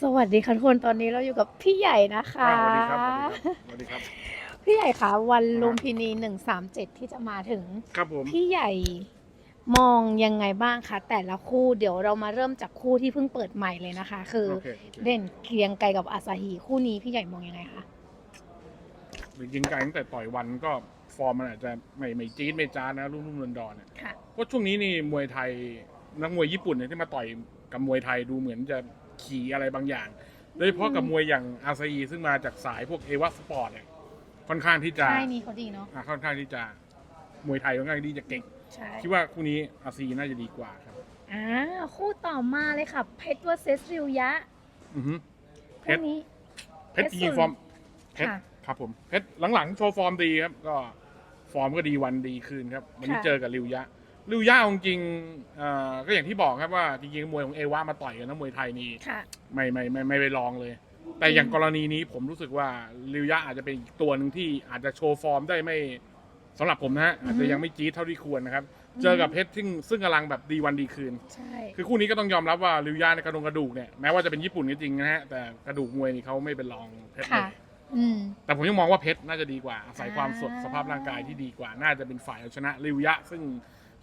สวัสดีค่ะทุกคนตอนนี้เราอยู่กับพี่ใหญ่นะคะอ่าสวัสดีครับสวัสดีครับ พี่ใหญ่คะวันอ่าลุมพินีหนึ่งสามเจ็ดที่จะมาถึง ครับผม พี่ใหญ่มองยังไงบ้างคะแต่ละคู่เดี๋ยวเรามาเริ่มจากคู่ที่เพิ่งเปิดใหม่เลยนะคะ คือโอเคโอเค เด่นเกรียงไกรกับอาซาฮีคู่นี้พี่ใหญ่มองยังไงคะจริงๆการตั้งแต่ต่อยวันก็ฟอร์มมันอาจจะไม่ไม่จี๊ดไม่จ้าดนะรุ่มรุ่มดอนดอนๆเนี่ยค่ะ เพราะช่วงนี้นี่มวยไทยนักมวยญี่ปุ่นเนี่ยที่มาต่อยกับมวยไทยดูเหมือนจะ ขี่อะไรบางอย่าง โดยเฉพาะกับมวยอย่างอาซาอีซึ่งมาจากสายพวกเอวาสปอร์ตเนี่ยค่อนข้างที่จะใช่นี่เขาดีเนาะอ่าค่อนข้างที่จะมวยไทยค่อนข้างที่จะเก่ง ใช่คิดว่าคู่นี้อาซีน่าจะดีกว่าครับ อ่าคู่ต่อมาเลยค่ะเพชรวเซสริวยะอือฮึ เพคู่ชรนี้ เพชรจริงๆฟอร์มเพชรค่ะครับผมเพชรหลังๆ โชว์ฟอร์มดีครับ ก็ฟอร์มก็ดีวันดีคืนครับ วันนี้ค่ะ เจอกับริวยะ ริวยะเอาจริงๆเอ่อก็อย่างที่บอกครับว่าจริงๆมวยของเอวามาต่อยกันนะมวยไทยนี่ค่ะ ไม่ไม่ไม่ไม่ไปลองเลย แต่อย่างกรณีนี้ผมรู้สึกว่าริวยะอาจจะเป็นอีกตัวหนึ่งที่อาจจะโชว์ฟอร์มได้ไม่สำหรับผมนะฮะอาจจะยังไม่จี๊ดเท่าที่ควรนะครับ เจอกับเพชรซึ่งซึ่งกำลังแบบดีวันดีคืน ใช่ คือคู่นี้ก็ต้องยอมรับว่าริวยะในกระดงกระดูกเนี่ยแม้ว่าจะเป็นญี่ปุ่นก็จริงนะฮะแต่กระดูกมวยนี่เขาไม่เป็นรองเพชรเลค่ะ ย อืม แต่ผมยังมองว่าเพชรน่าจะดีกว่าอาศัยความสดอ่า สภาพร่างกายที่ดีกว่า น่าจะเป็นฝ่ายเอาชนะริวยะ ซึ่ง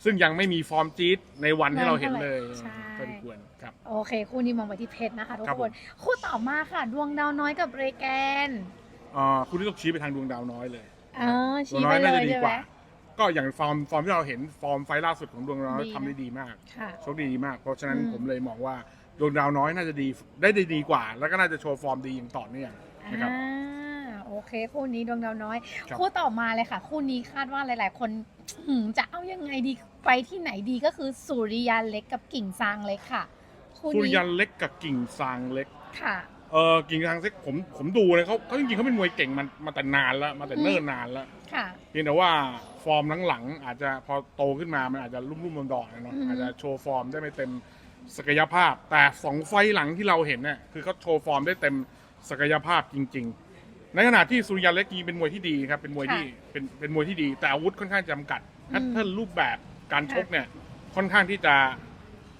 ซึ่งยังไม่มีฟอร์มจี๊ดในวันที่เราเห็นเลยใช่ก็ดีควรครับ โอเค คู่นี้มองไปที่เพชรนะคะทุกครับคผนมคู่ต่อมาค่ะ ดวงดาวน้อยกับเรแกน อ่าคู่นี้ต้องชี้ไปทางดวงดาวน้อยเลยอ๋อดวชี้งน้ไปอยเลน่ายจะดีใช่กไหมว่าก็อย่างฟอร์มฟอร์มที่เราเห็นฟอร์มไฟล์ล่าสุดของดวงดาวน้อยดีนะ ทำได้ดีมากค่ะ โชคดีมาก เพราะฉะนั้นอืม ผมเลยมองว่าดวงดาวน้อยน่าจะดีได้ได้ดีกว่า แล้วก็น่าจะโชว์ฟอร์มดีอย่างต่อเนื่องนะครับ อ่าโอ เค คู่นี้ดวงดาวน้อย ครับ คู่ต่อมาเลยค่ะ คู่นี้คาดว่าหลาย ๆ คนหืมจะเอายังไงดีไปที่ไหนดีก็คือสุริยันเล็กกับกิ่งซางเล็กค่ะ คู่สุรินี้ยันเล็กกับกิ่งซางเล็ก ค่ะ เออกิ่งซางเล็กผมผมดูเลยเขาเขาจริงๆเขาเป็นมวยเก่งมันมาแต่นานแล้วมาแต่เนิ่นนานแล้วค่ะ เพียงแต่ว่าฟอร์มหลังๆอาจจะพอโตขึ้นมามันอาจจะรุ่มๆดอนๆเนาะอืม อาจจะโชว์ฟอร์มได้ไม่เต็มศักยภาพ แต่สองไฟล์หลังที่เราเห็นเนี่ยคือเขาโชว์ฟอร์มได้เต็มศักยภาพจริง ๆ ในขณะที่สุริยันเล็กยิงเป็นมวยที่ดีครับเป็นมวยที่เป็นเป็นมวยที่ดี แต่อาวุธค่อนข้างจำกัดแพทเทิร์นรูปแบบการชกเนี่ยค่อนข้างที่จะ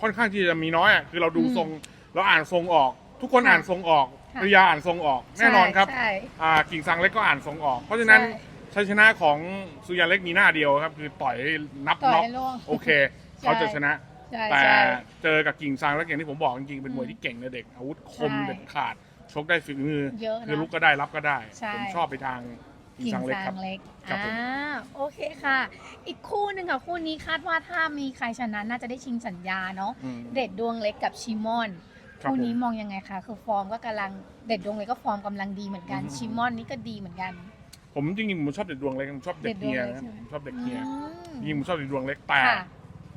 ค่อนข้างที่จะมีน้อยอะคือเราดูทรงเราอ่านทรงออก ทุกคนอ่านทรงออกปริยาอ่านทรงออกแน่นอนครับใช่อ่ากิ่งซังเล็กก็อ่านทรงออก เพราะฉะนั้นใช่ชัยชนะของสุริยันเล็กมีหน้าเดียวครับ คือต่อยให้นับต่อยน็อกให้ล่วงโอเคเขาจะชนะใช่แต่ใช่เจอกับกิ่งซังเล็กอย่างที่ผมบอกจริงๆเป็นมวยที่เก่งนะเด็กอาวุธคมใช่เด็ดขาด ชกได้ฝีมือ เยอะคือนะลุกก็ได้รับก็ได้ ใช่ ผมชอบไปทางกิ่งกิ่งซังเล็กคซารับ งเล็กครับผมอ่าโอเคค่ะ อีกคู่หนึ่งค่ะคู่นี้คาดว่าถ้ามีใครชนะน่าจะได้ชิงสัญญาเนาะอืมเด็ดดวงเล็กกับชิมอนครับคู่นี้ผมมองยังไงคะคือฟอร์มก็กำลังเด็ดดวงเล็กก็ฟอร์มกำลังดีเหมือนกันอืม ชิมอนนี่ก็ดีเหมือนกัน ผมจริงๆผมชอบเด็ดดวงเล็กผมชอบเด็กเด็ดดวงเฮียเล็กนะใช่ไหมผมชอบเด็กเฮียอืมจริงๆผมชอบเด็ดดวงเล็กแต่ ค่ะ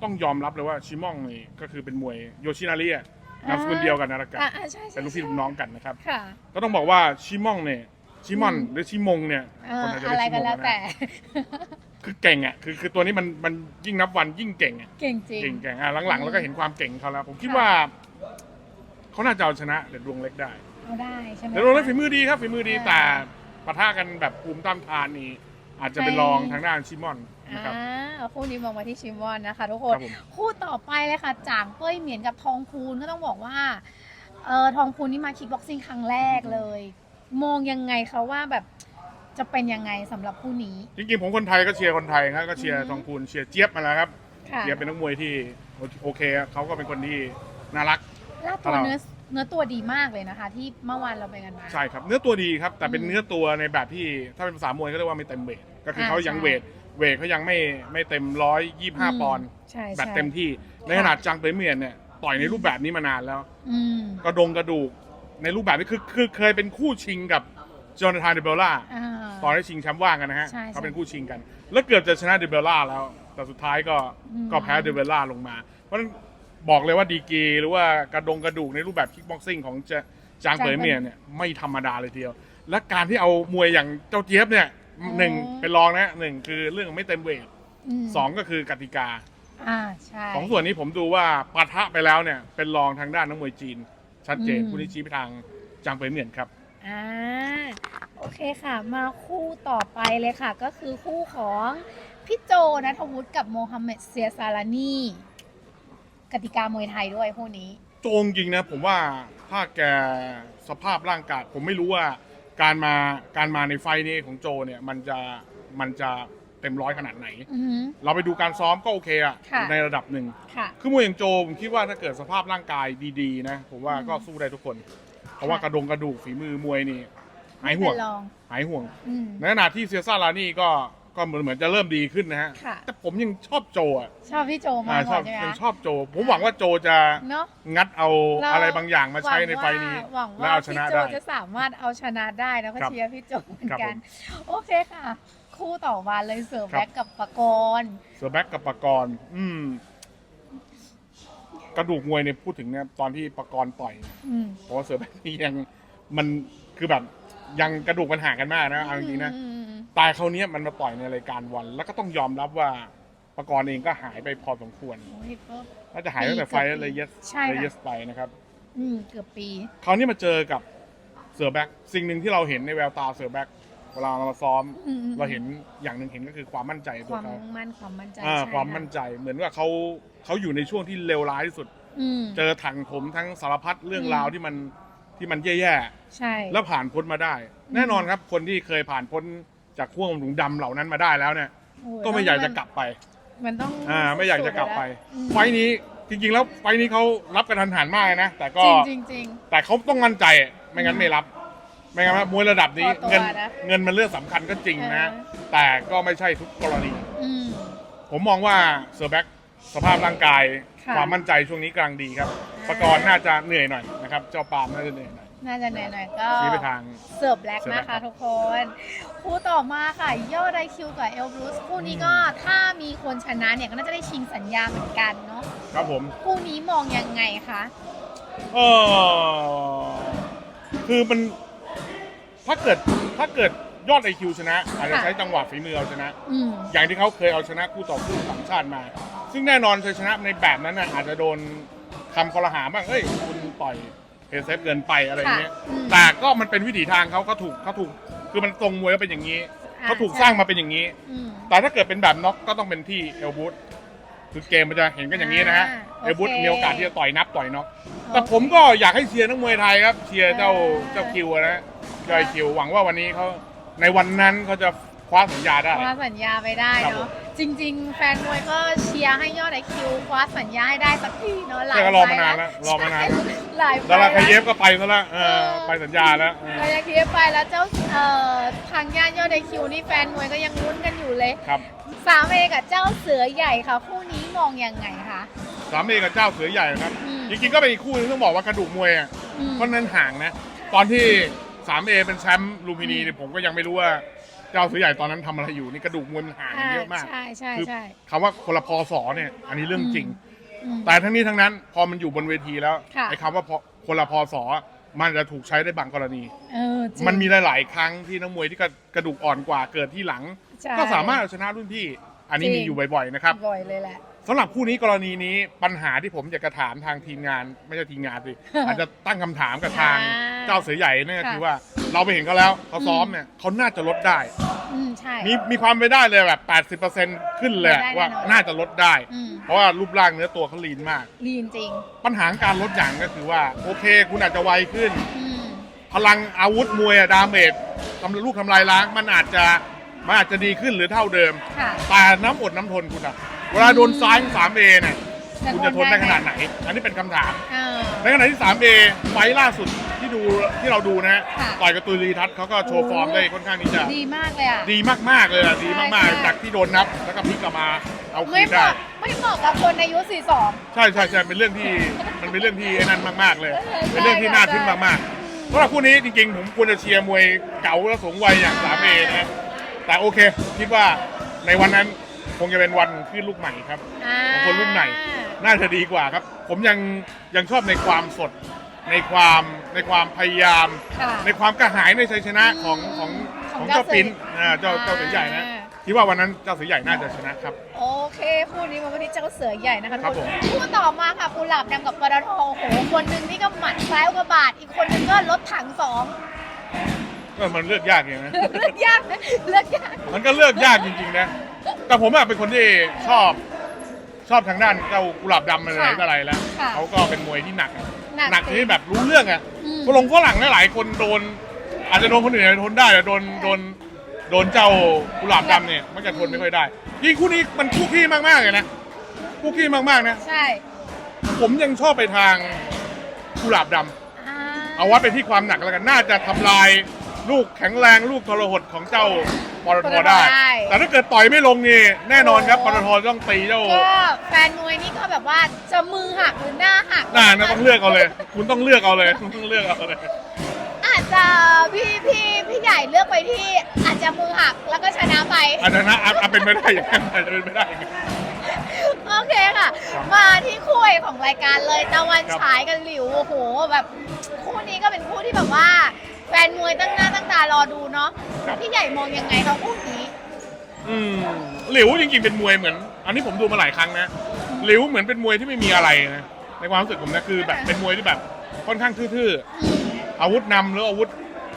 ต้องยอมรับเลยว่าชิมองนี่ก็คือเป็นมวยโยชินาริอะ นามสกุลเดียวกันนารากะอ่าอ่าใช่ใช่เป็นลูกพี่ลูกน้องกันนะครับ ค่ะ ก็ต้องบอกว่าชิมองเนี่ยชิมอนอืมหรือชิมงเนี่ยเอ่อคนไทยจะอะเรียไรกชิกันมงแล้วนะแต่คือเก่งอะคือคือตัวนี้มันมันยิ่งนับวันยิ่งเก่งอะเก่งจริง เก่งเก่งอะหลังๆแล้วก็เห็นความเก่งเขาแล้ว ผมคิดค่ะ ว่าเขาน่าจะเอาชนะเด็ดดวงเล็กได้ เอาได้ใช่ไหมเด็ดดวงเล็กคะฝีมือดีครับฝีมือดีอ่าแต่ปะทะกันแบบภูมิต้านทานนี่ อาจจะเป็นใช่รองทางด้านชิมอนนะครับอ่าคู่นี้มองมาที่ชิมอนนะคะ ทุกคคนรับผม คู่ต่อไปเลยค่ะจางเป้ยเหมียนกับทองคูณก็ต้องบอกว่าเออทองคูณนี่มาคิกบ็อกซิ่งครั้งแรกเลย มองยังไงคะว่าแบบจะเป็นยังไงสำหรับคู่นี้ จริงๆผมคนไทยก็เชียร์คนไทยครับก็เชียร์อือฮึ ทองคูณเชียร์เจี๊ยบมาแล้วครับค่ะเจี๊ยบเป็นนักมวยที่โอเคครับเขาก็เป็นคนที่น่ารัก ล่าตัวเราเนื้อเนื้อตัวดีมากเลยนะคะ ที่เมื่อวานเราไปกันมา ใช่ครับเนื้อตัวดีครับแต่เป็นอืม เนื้อตัวในแบบที่ถ้าเป็นภาษามวยก็เรียกว่าไม่เต็มเวท ก็คืออ่าเขายังใช่เวทเวทเขายังไม่ไม่เต็มร้อยยี่ห้าปอนด์ใช่แบบใช่ เต็มที่ ในขนาดจังเปยเมียนเนี่ยต่อยในรูปแบบนี้มานานแล้ว อืมกระดงกระดูกในรูปแบบนี้คือคือเคยเป็นคู่ชิงกับจอห์นธานเดเบลล่า อ่า ตอนที่ชิงแชมป์ว่างกันนะฮะใช่ใช่เขาเป็นคู่ชิงกัน แล้วเกือบจะชนะเดเบลล่าแล้ว แต่สุดท้ายก็อืม ก็แพ้เดเบลล่าลงมา เพราะฉะนั้นบอกเลยว่าดีกรีหรือว่ากระดงกระดูกในรูปแบบคิกบ็อกซิ่งของจะจางเปยเมียนเนี่ยไม่ธรรมดาเลยทีเดียว และการที่เอามวยอย่างเจ้าเจี๊ยบเนี่ย หนึ่งเป็นรองนะหนึ่งคือเรื่องไม่เต็มเวทมสองก็คือกติกาอ่าใช่ สองส่วนนี้ผมดูว่าปะทะไปแล้วเนี่ย เป็นรองทางด้านนักมวยจีน ชัดเจนอืม ผู้นี้ชี้ไปทางจางเปยเมียนครับ อ่าโอเคค่ะ มาคู่ต่อไปเลยค่ะ ก็คือคู่ของพี่โจนัทวุฒิกับโมฮัมเหม็ดเซียซาลานีกติกามวยไทยด้วยคู่นี้ โจงจริงนะผมว่าถ้าแกสภาพร่างกายผมไม่รู้ว่า การมาการมาในไฟล์นี้ของโจเนี่ยมันจะมันจะเต็มร้อยขนาดไหน อือหือ เราไปดูการซ้อมก็โอเคอะค่ะ ในระดับหนึ่ง ค่ะ คือมวยอย่างโจผมคิดว่าถ้าเกิดสภาพร่างกายดีๆนะ ผมว่าก็สู้ได้ทุกคน เพราะว่ากระดงกระดูกฝีมือมวยนี่หายห่วงไม่เป็นรอง หายห่วง อืม ในขณะที่เซียซ่าลานี่ก็ ก็เหมือนเหมือนจะเริ่มดีขึ้นนะฮะ ค่ะ แต่ผมยังชอบโจอะชอบพี่โจมาอ่ากชกอว่าบใช่ไหมยังคะ ชอบโจ ผมหวังว่าโจจะเนาะงัดเอาเราอะไรบางอย่างมาใช้ในไฟล์นี้ หวังและว่าเอาชพี่นะโจได้ จะสามารถเอาชนะได้แล้วก็ครับเชียร์พี่โจเหมือนครับกันผมโอเคค่ะ คู่ต่อมาเลยเสือครับ แบ็กกับปะกรณ์เสือแบ็กกับปากรณ์อืม กระดูกมวยเนี่ยพูดถึงเนี่ยตอนที่ปากรณ์ต่อย อืม เพราะว่าเสือแบ็กนี่ยังมันคือแบบ ยังกระดูกมันห่างกันมากนะเอาจริงๆนะ อืมอืมอืมตายเขาวเนี้ยมันมาต่อยในรายการวัน แล้วก็ต้องยอมรับว่าปากรณ์เองก็หายไปพอสมควร โอ้ยก็ น่าจะหายตั้งแต่ไฟล์เลยเยสใช่ค่ะ เลยเยสไปนะครับ อืมเกือบปี คราวนี้มาเจอกับเสือแบ็กสิ่งหนึ่งที่เราเห็นในแววตาเสือแบ็กเวลาเรามาซ้อม อืมอืมเราเห็นอย่างหนึ่งเห็นก็คือความมั่นใจในคตัววามเขามุ่งมั่นความมั่นใจอ่าใช่ความค่ะมั่นใจเหมือนว่าเขาเขาอยู่ในช่วงที่เลวร้ายที่สุด อืม เจอถังถมทั้งสารพัดเรื่องอืมราวที่มัน ที่มันแย่ใช่ ๆ แล้วผ่านพ้นมาได้ แน่นอนครับ คนที่เคยผ่านพ้นจากข่วงหลุมดำเหล่านั้นมาได้แล้วเนี่ยโอ้ยก็ไม่อยากจะกลับไป มันต้องอ่า ไม่อยากจะกลับไปอืมไฟล์นี้จริงๆ แล้วไฟล์นี้เขารับกระทันหันมากเลยนะ แต่ก็จริงจริงจริง แต่เขาต้องมั่นใจไม่งั้นไม่รับ ไม่งั้นมวยระดับนี้พอตัวเงินนะเงินมันเรื่องสำคัญก็จริงนะ เออ แต่ก็ไม่ใช่ทุกกรณีอืม ผมมองว่าเซอร์แบ็กสภาพร่างกาย ค่ะ ความมั่นใจช่วงนี้กำลังดีครับอ่า ประกรณ์น่าจะเหนื่อยหน่อยนะครับเจ้าปาล์มน่าจะเหนื่อยหน่อย น่าจะเหนื่อยๆก็ชี้ไปทางเสิร์ฟแบล็กเสิร์ฟนะแบล็คะคทุกคน คู่ต่อมาค่ะยอดไอคิวกับเอลบรูซคู่นี้ก็ถ้ามีคนชนะเนี่ยก็น่าจะได้ชิงสัญญาเหมือนกันเนาะครับผม คู่นี้มองยังไงคะเออคือมันถ้าเกิดถ้าเกิดยอดไอคิวชนะ อาจจะค่ะใช้จังหวะฝีมือเอาชนะ อืมอย่างที่เขาเคยเอาชนะคู่ต่อสู้ต่างชาติมา ซึ่งแน่นอนชัยชนะในแบบนั้นน่ะอาจจะโดน คำคอรหาบ้างเฮ้ยคุณต่อยเพย์เซฟเกินไปอะไรอย่างเงี้ย ค่ะอืม แต่ก็มันเป็นวิถีทางเขาเขาถูกเขาถูก คือมันตรงมวยก็เป็นอย่างนี้ อ่าเขาถูกใช่สร้างมาเป็นอย่างนี้ อืม แต่ถ้าเกิดเป็นแบบน็อกก็ต้องเป็นที่เอลบูธคือเกมมันจะเห็นกันอย่างนี้นะฮะ อ่าเอลบูธโอเคมีโอกาสที่จะต่อยนับต่อยน็อก แต่ผมก็อยากให้เชียร์นักมวยไทยครับ เชียร์เจ้าอ่าเจ้าคิวนะเจ้าไอ้คิวหวังว่าวันนี้เขาในวันนั้นเขาจะคว้าสัญญาได้คว้าสัญญาไปได้ครับผเนาะม จริง ๆ แฟนมวยก็เชียร์ให้ยอดไอคิวคว้าสัญญาให้ได้สักทีเนาะหลายใช่ก็รอมานานไฟแล้วรอมานานใช่หลายไฟดาราคาแล้วเยฟก็ไปซะแล้วเออเออไปสัญญาแล้วเออเรายังคิดไปแล้วเจ้าเอ่อทางญาติยอดไอคิวนี่แฟนมวยก็ยังลุ้นกันอยู่เลยครับ สามเอกับเจ้าเสือใหญ่ค่ะคู่นี้มองยังไงคะ สามเอกับเจ้าเสือใหญ่นะครับ อืม จริงๆก็เป็นอีกคู่นึงต้องบอกว่ากระดูกมวยอะอืม ค่อนข้างห่างนะ ตอนที่สามเอเป็นแชมป์ลูมพินีเนี่ยผมก็ยังไม่รู้ว่า เจ้าเสือใหญ่ตอนนั้นทำอะไรอยู่นี่กระดูกมวยมันห่างกันเยอะมาก ใช่ใช่คือใช่คำว่าคนละพอสอเนี่ย อันนี้เรื่องจริง อืม แต่ทั้งนี้ทั้งนั้นพอมันอยู่บนเวทีแล้วค่ะ ไอ้คำว่าพอคนละพอสอมันจะถูกใช้ได้บางกรณี เออจริง มันมีหลาย ๆ ครั้งที่นักมวยที่กระกระดูกอ่อนกว่าเกิดที่หลัง ใช่ก็สามารถเอาชนะรุ่นพี่ อันนี้จริง มีอยู่บ่อย ๆ นะครับบ่อยเลยแหละ สำหรับคู่นี้กรณีนี้ปัญหาที่ผมอยากจะถามทางทีมงาน ไม่ใช่ทีมงานสิ อาจจะตั้งคำถามกับทางอ่า เจ้าเสือใหญ่เนี่ยก็ค่ะ คือว่าเราไปเห็นเขาแล้วเขาซ้อมเนี่ยเขาน่าจะลดได้ อืมใช่ มีมีความไปนได้เลยแบบ 80%ขึ้นเลยได้แน่นอนว่าน่าจะลดได้ อืม เพราะว่ารูปร่างเนื้อตัวเขาลีนมาก ลีนจริง ปัญหาการลดอย่างก็คือว่าโอเค คุณอาจจะไวขึ้น อืม พลังอาวุธมวยอะดาเมจทำลูกทำลายล้าง มันอาจจะมันอาจจะดีขึ้นหรือเท่าเดิม ค่ะ แต่น้ำอดน้ำทนคุณอะเวลาโดนซ้ายสามเอเนี่ยจะคุณจะทนได้ทนได้ขนาดไหน อันนี้เป็นคำถาม เออในขณะที่ 3A ไฟล์ล่าสุด ที่ดูที่เราดูนะฮะค่ะ ต่อยกับตุลีทัศน์เขาก็โชว์ฟอร์มได้ค่อนข้างที่จะดีมากเลยอะ ดีมากๆเลยอะดีมากใช่ ๆจากที่โดนนับแล้วก็พลิกกลับมาเอาคืไม่นเหได้ มาะไม่เหมาะกับคนอายุ 42 ใช่ใช่ใช่เป็นเรื่องที่มันเป็นเรื่องที่ไอ้นั่นมากๆเลยเออใช่เป็นเรื่องที่น่าทึ่งใช่มากๆสำหรับคู่นี้จริงๆ ผมควรจะเชียร์มวยเก่าและสูงวัยอย่าง 3A นะแต่โอเค คิดว่าในวันนั้นคงจะเป็นวันขึ้นลูกใหม่ครับอ่าของคนรุ่นใหม่น่าจะดีกว่าครับ ผมยังยังชอบในความสด ในความในความพยายาม ค่ะในความกระหายในชัยชนะของอืมของขขอองงเจ้าเจ้าปิ้นเสืออ่าเจ้าเจ้าเสือใหญ่นะอ่า คิดว่าวันนั้นเจ้าเสือใหญ่น่าจะชนะครับ โอเคคู่นี้มันวันนี้เจ้าเสือใหญ่นะคะครับทุกผมนคู่ต่อมาค่ะกุหลาบดำกับปตทโอ้โหคนหนึ่งนี่ก็หมัดซ้ายอุกกาบาท อีกคนหนึ่งก็รถถังสองก็มันเลือกยากอย่างนะ เลือกยากนะเลือกยาก มันก็เลือกยากจริงๆนะ แต่ผมอะเป็นคนที่ชอบชอบทางด้านเจ้ากุหลาบดำอะไรค่ะก็อะไรแล้ว ค่ะ เขาก็เป็นมวยที่หนักอะ หนักหนักจริงที่แบบรู้เรื่องอะอืม ฝรั่งฝรั่งหลายๆคนโดน อาจจะโดนคนอื่นอาจจะทนได้แต่โดนโดนโดนเจ้ากุหลาบดำเนี่ยมันจะทนไม่ค่อยได้ยิ่งคู่นี้มันคู่ขี้มากๆเลยนะคู่ขี้มากๆนะ ใช่ผมยังชอบไปทางกุหลาบดำ อ่าเอาวัดไปที่ความหนักแล้วกัน น่าจะทำลายลูกแข็งแรงลูกทรหดของเจ้า ปตทได้ แต่ถ้าเกิดต่อยไม่ลงนี่แน่นอนครับปตทต้องตีเจ้าก็แฟนมวยนี่ก็แบบว่าจะมือหักหรือหน้าหักน่านะต้องเลือกเอาเลย คุณต้องเลือกเอาเลยคุณต้องเลือกเอาเลย อาจจะพี่พี่พี่ใหญ่เลือกไปที่อาจจะมือหักแล้วก็ชนะไป อันนั้นนะอาจอาจเป็นไม่ได้อย่างนั้นอาจจะเป็นไม่ได้อย่างนั้น โอเคค่ะมาที่คู่เอกของรายการเลยตะวันครับ ฉายกันหลิวโอ้โหแบบคู่นี้ก็เป็นคู่ที่แบบว่า แฟนมวยตั้งหน้าตั้งตารอดูเนาะพี่ใหญ่มองยังไงคะคู่นี้ อืมหลิวจริงๆเป็นมวยเหมือน อันนี้ผมดูมาหลายครั้งนะหลิวเหมือนเป็นมวยที่ไม่มีอะไรนะในความรู้สึกผมนะคือแบบเป็นมวยที่แบบค่อนข้างทื่ออืมๆอาวุธนำหรืออาวุธ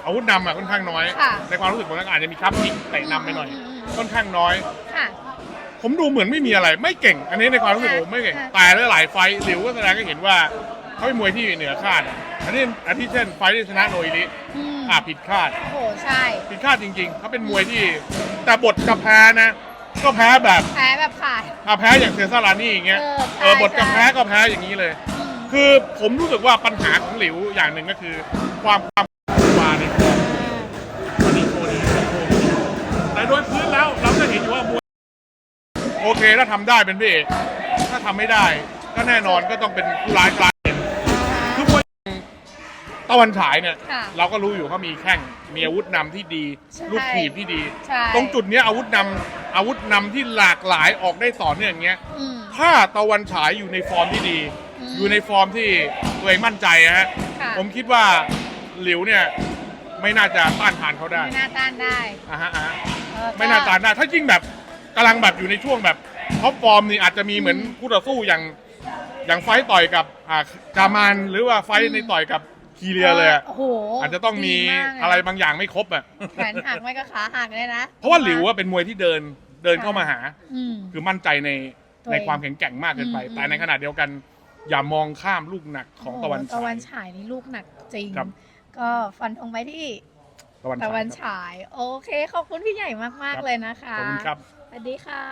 อาวุธนำอะค่อนข้างน้อย ค่ะ ในความรู้สึกผมนะอาจจะมีครับพลิกเตะนำไปหน่อยอืมอืมอืมค่อนข้างน้อย ค่ะ ผมดูเหมือนไม่มีอะไรไม่เก่ง อันนี้ในความรู้สึกผมไม่เก่งค่ะแต่หลายๆไฟท์หลิวก็แสดงให้เห็นว่าเขาเป็นมวยที่เหนือคาดอั นนี้อาทิเช่นไฟท์ที่ชนะโนอิริอืมอ่าผิดคาด โอ้โหใช่ ผิดคาดจริงๆ เขาเป็นมวยที่แต่บทกับแพ้นะ ก็แพ้แบบแพ้แบบขาด อ่าแพ้อย่างเซซ่ารานี่อย่างเงี้ยเออใช่เออบทกับใช่แพ้ก็แพ้อย่างนี้เลย อืมคือผมรู้สึกว่าปัญหาของหลิวอย่างหนึ่งก็คือ ความความวาในฟอร์มวันนี้โชว์ดีโชว์ดีแต่โดยพื้นแล้วเราก็เห็นอยู่ว่ามวยโอเคถ้าทำได้เป็นพี่เอกถ้าทำไม่ได้ ก็แน่นอนก็ต้องเป็นผู้ร้ายกลายเป็นคือมวย ตะวันฉายเนี่ย ค่ะเราก็รู้อยู่เขามีแข้งมีอาวุธนำที่ดี ใช่ ลูกถีบที่ดี ใช่ตรงจุดเนี้ยอาวุธนำอาวุธนำที่หลากหลายออกได้ต่อเนื่องอย่างเงี้ย อืม ถ้าตะวันฉายอยู่ในฟอร์มที่ดี อืม อยู่ในฟอร์มที่ตัวเองมั่นใจนะฮะ ค่ะผมคิดว่าหลิวเนี่ยไม่น่าจะต้านทานเขาได้ไม่น่าต้านได้อะฮะอะฮะเออไม่น่าต้านได้ ถ้ายิ่งแบบกำลังแบบอยู่ในช่วงแบบท็อปฟอร์มนี่อาจจะมีเหมือนคู่ต่อสู้อย่างอย่างไฟต์ต่อยกับอ่าจามานหรือว่าไฟต์ในต่อยกับ คีเรียเลยอะโอ้โหอาจจะต้องมีดีากเลยอะไรบางอย่างไม่ครบอะแขนหักไม่ก็ขาหักเลยนะเพราะว่าหลิวว่าเป็นมวยที่เดินเดินเข้ามาหา อืม คือมั่นใจในตัวเองในความแข็งแกร่งมากเกินไป อืม แต่ในขณะเดียวกัน อย่ามองข้ามลูกหนักของตะวันโโหฉาตะวันยฉายนี่ลูกหนักจริง ครับ ก็ฟันธงไปที่ตะวันตะวันฉายครับฉาย โอเค ขอบคุณพี่ใหญ่มากครับๆเลยนะคะขอบคุณครับ สวัสดีค่ะ